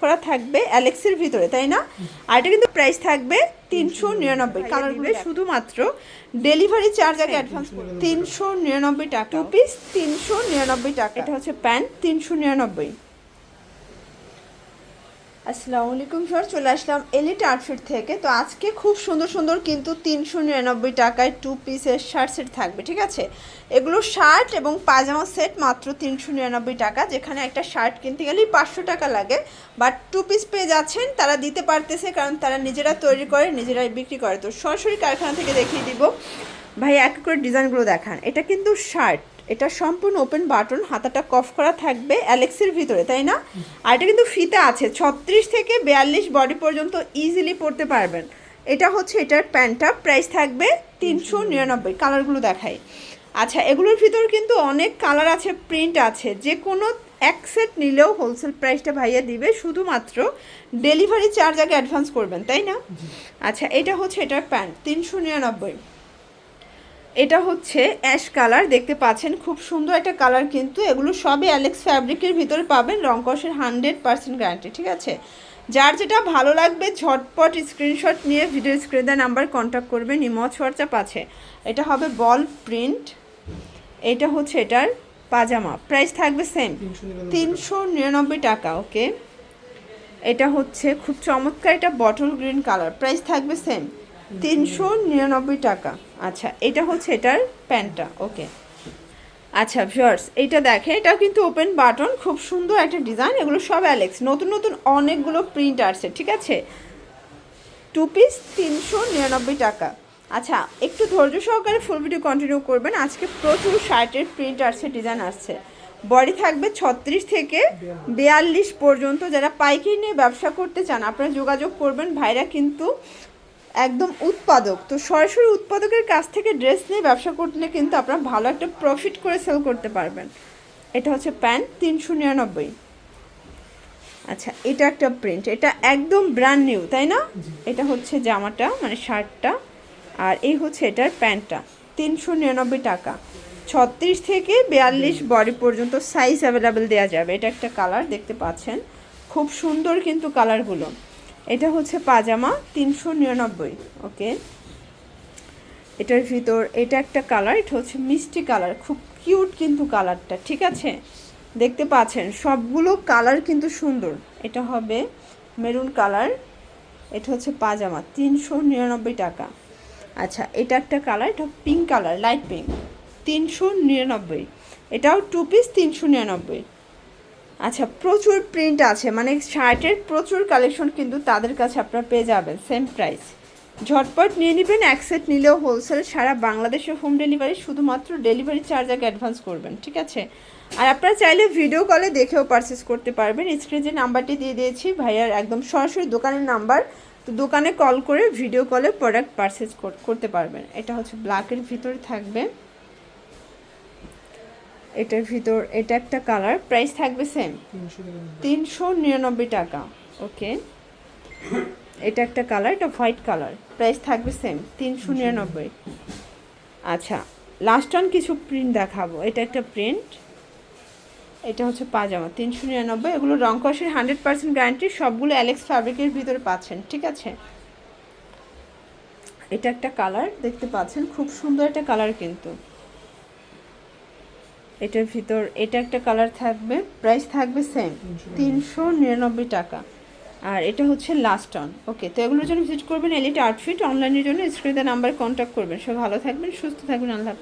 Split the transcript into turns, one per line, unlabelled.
করা থাকবে অ্যালেক্সের ভিতরে তাই না? আর এটা কিন্তু প্রাইস থাকবে তিনশো নিরানব্বই। কালারগুলো শুধুমাত্র ডেলিভারি চার্জ আগে অ্যাডভান্স তিনশো নিরানব্বই টাকা। টু পিস তিনশো নিরানব্বই টাকা। এটা হচ্ছে প্যান্ট। তিনশো নিরানব্বই। আসসালামু আলাইকুম স্যার, চলে আসলাম এলিট আউটফিট থেকে। তো আজকে খুব সুন্দর সুন্দর কিন্তু তিনশো নিরানব্বই টাকায় টু পিসের শার্ট সেট থাকবে, ঠিক আছে? এগুলো শার্ট এবং পাজামা সেট মাত্র তিনশো নিরানব্বই টাকা, যেখানে একটা শার্ট কিনতে গেলেই পাঁচশো টাকা লাগে। বাট টু পিস পেয়ে যাচ্ছেন, তারা দিতে পারতেছে কারণ তারা নিজেরা তৈরি করে, নিজেরাই বিক্রি করে। তো সরাসরি কারখানা থেকে দেখিয়ে দিব। ভাই এক করে ডিজাইনগুলো দেখান। এটা কিন্তু শার্ট। এটা সম্পূর্ণ ওপেন বাটন হাতাটা কফ করা থাকবে অ্যালেক্সের ভিতরে তাই না? আর এটা কিন্তু ফিতা আছে ছত্রিশ থেকে বিয়াল্লিশ বডি পর্যন্ত ইজিলি পরতে পারবেন। এটা হচ্ছে এটার প্যান্টটা প্রাইস থাকবে তিনশো নিরানব্বই কালারগুলো দেখাই। আচ্ছা এগুলোর ভিতর কিন্তু অনেক কালার আছে প্রিন্ট আছে। যে কোনো এক সেট নিলেও হোলসেল প্রাইসটা ভাইয়া দিবে শুধুমাত্র ডেলিভারি চার্জ আগে অ্যাডভান্স করবেন তাই না? আচ্ছা এটা হচ্ছে এটার প্যান্ট তিনশো নিরানব্বই। এটা হচ্ছে অ্যাশ কালার, দেখতে পাচ্ছেন খুব সুন্দর একটা কালার কিন্তু। এগুলো সবই অ্যালেক্স ফ্যাব্রিকের ভিতরে পাবেন রংকসের হান্ড্রেড পার্সেন্ট গ্যারান্টি ঠিক আছে? যার যেটা ভালো লাগবে, ঝটপট স্ক্রিনশট নিয়ে ভিডিও স্ক্রিনে নাম্বার কন্ট্যাক্ট করবেন, ইমজ হোয়াটসঅ্যাপ আছে। এটা হবে বল প্রিন্ট এটা হচ্ছে এটার পাজামা। প্রাইস থাকবে সেম তিনশো নিরানব্বই টাকা ওকে এটা হচ্ছে খুব চমৎকার এটা বটল গ্রিন কালার প্রাইস থাকবে সেম তিনশো নিরানব্বই টাকা। আচ্ছা এটা হচ্ছে এটার প্যান্টটা, ওকে। আচ্ছা ভিউয়ার্স, এইটা দেখে এটাও কিন্তু ওপেন বাটন, খুব সুন্দর একটা ডিজাইন, এগুলো সব অ্যালেক্স নতুন নতুন অনেকগুলো প্রিন্ট আসছে, ঠিক আছে? টু পিস তিনশো নিরানব্বই টাকা। আচ্ছা একটু ধৈর্য সহকারে ফুল ভিডিও কন্টিনিউ করবেন, আজকে প্রচুর শার্টের প্রিন্ট আসছে, ডিজাইন আসছে। বডি থাকবে ছত্রিশ থেকে বিয়াল্লিশ পর্যন্ত, যারা পাইকারি নিয়ে ব্যবসা করতে চান, আপনারা যোগাযোগ করবেন, ভাইরা কিন্তু একদম উৎপাদক। তো সরাসরি উৎপাদকের কাছ থেকে ড্রেস নিয়ে ব্যবসা করলে কিন্তু আপনারা ভালো একটা প্রফিট করে সেল করতে পারবেন। এটা হচ্ছে প্যান্ট তিনশো নিরানব্বই। আচ্ছা এটা একটা প্রিন্ট এটা একদম ব্র্যান্ড নিউ তাই না? এটা হচ্ছে জামাটা মানে শার্টটা। আর এই হচ্ছে এটার প্যান্টটা তিনশো নিরানব্বই টাকা। ছত্রিশ থেকে বিয়াল্লিশ বডি পর্যন্ত সাইজ অ্যাভেলেবেল দেওয়া যাবে। এটা একটা কালার দেখতে পাচ্ছেন। খুব সুন্দর কিন্তু কালারগুলো এটা হচ্ছে পাজামা তিনশো নিরানব্বই, ওকে? এটার ভিতর, এটা একটা কালার, এটা হচ্ছে মিষ্টি কালার, খুব কিউট কিন্তু কালারটা, ঠিক আছে? দেখতে পাচ্ছেন, সবগুলো কালার কিন্তু সুন্দর। এটা হবে মেরুন কালার, এটা হচ্ছে পাজামা, তিনশো নিরানব্বই টাকা। আচ্ছা এটা একটা কালার, এটা পিঙ্ক কালার লাইট পিঙ্ক তিনশো নিরানব্বই। এটাও টু পিস তিনশো নিরানব্বই। আচ্ছা প্রচুর প্রিন্ট আছে। মানে শার্টের প্রচুর কালেকশন কিন্তু তাদের কাছে আপনারা পেয়ে যাবেন সেম প্রাইস ঝটপট নিয়ে নেবেন, এক সেট নিলেও হোলসেল সারা বাংলাদেশে হোম ডেলিভারি শুধুমাত্র ডেলিভারি চার্জ আগে অ্যাডভান্স করবেন, ঠিক আছে? আর আপনারা চাইলে ভিডিও কলে দেখেও পারচেস করতে পারবেন। স্ক্রিনে যে নাম্বারটি দিয়ে দিয়েছি, ভাইয়ার একদম সরাসরি দোকানের নাম্বার। তো দোকানে কল করে ভিডিও কলে প্রোডাক্ট পারচেস করতে পারবেন। এটা হচ্ছে ব্ল্যাকের ভিতরে থাকবে। এটার ভিতর, এটা একটা কালার, প্রাইস থাকবে সেম তিনশো নিরানব্বই টাকা। ওকে এটা একটা কালার, এটা হোয়াইট কালার, প্রাইস থাকবে সেম তিনশো নিরানব্বই। আচ্ছা লাস্ট অন কিছু প্রিন্ট দেখাবো। এটা একটা প্রিন্ট এটা হচ্ছে পাজামা, তিনশো নিরানব্বই। এগুলো রংকসের হান্ড্রেড পার্সেন্ট গ্যারান্টি সবগুলো অ্যালেক্স ফ্যাব্রিকের ভিতরে পাচ্ছেন, ঠিক আছে? এটা একটা কালার, দেখতে পাচ্ছেন, খুব সুন্দর একটা কালার কিন্তু। এটার ভিতর এটা একটা কালার থাকবে প্রাইস থাকবে সেম তিনশো নিরানব্বই। টাকা। আর এটা হচ্ছে লাস্ট অন ওকে তো এগুলোর জন্য ভিজিট করবেন এলিট আউটফিট অনলাইনের জন্য স্ক্রিনে নাম্বারে কন্ট্যাক্ট করবেন। সব ভালো থাকবেন সুস্থ থাকবেন আল্লাহ